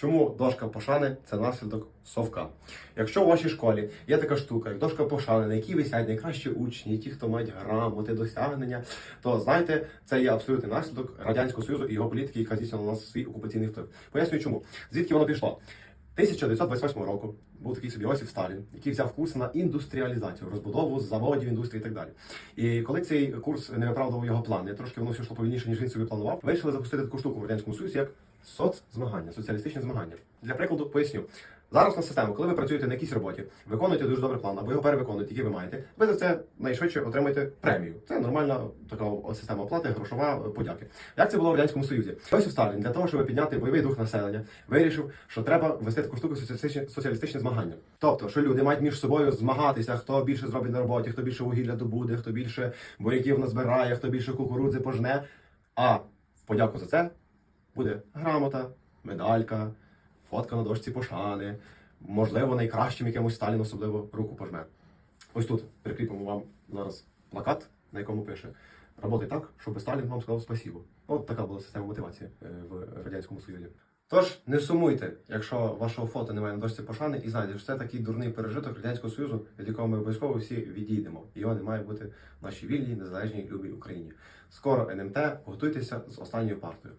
Чому дошка пошани це наслідок совка? Якщо у вашій школі є така штука, як дошка пошани, на якій висять найкращі учні, ті, хто мають грамоти, досягнення, то знаєте, це є абсолютний наслідок радянського союзу і його політики, яка здійснила на нас свій окупаційний вплив. Пояснюю, чому звідки воно пішло. 1928 року був такий собі Осіп Сталін, який взяв курс на індустріалізацію, розбудову заводів, індустрії і так далі. І коли цей курс не виправдував його плани, трошки воно все йшло повільніше, ніж він собі планував, вирішили запустити таку штуку в радянському союзі, як соцзмагання, соціалістичне змагання. Для прикладу поясню. Зараз на систему, коли ви працюєте на якійсь роботі, виконуєте дуже добрий план, або його перевиконуєте, який ви маєте, ви за це найшвидше отримаєте премію. Це нормальна така система оплати, грошова е, подяки. Як це було в радянському союзі? Йосиф Сталін для того, щоб підняти бойовий дух населення, вирішив, що треба ввести таку штуку соціалістичні, соціалістичні змагання. Тобто, що люди мають між собою змагатися, хто більше зробить на роботі, хто більше вугілля добуде, хто більше буряків назбирає, хто більше кукурудзи пожне. А в подяку за це буде грамота, медалька, фотка на дошці пошани, можливо, найкращим якимось Сталін особливо руку пожме. Ось тут прикріпимо вам зараз плакат, на якому пише Работай так, щоб Сталін вам сказав спасибо. От така була система мотивації е, в Радянському Союзі. Тож не сумуйте, якщо вашого фото немає на дошці пошани, і знайте, що це такий дурний пережиток Радянського Союзу, від якого ми обов'язково всі відійдемо. Його не має бути в нашій вільній, незалежній любій Україні. Скоро НМТ, готуйтеся з останньою партою.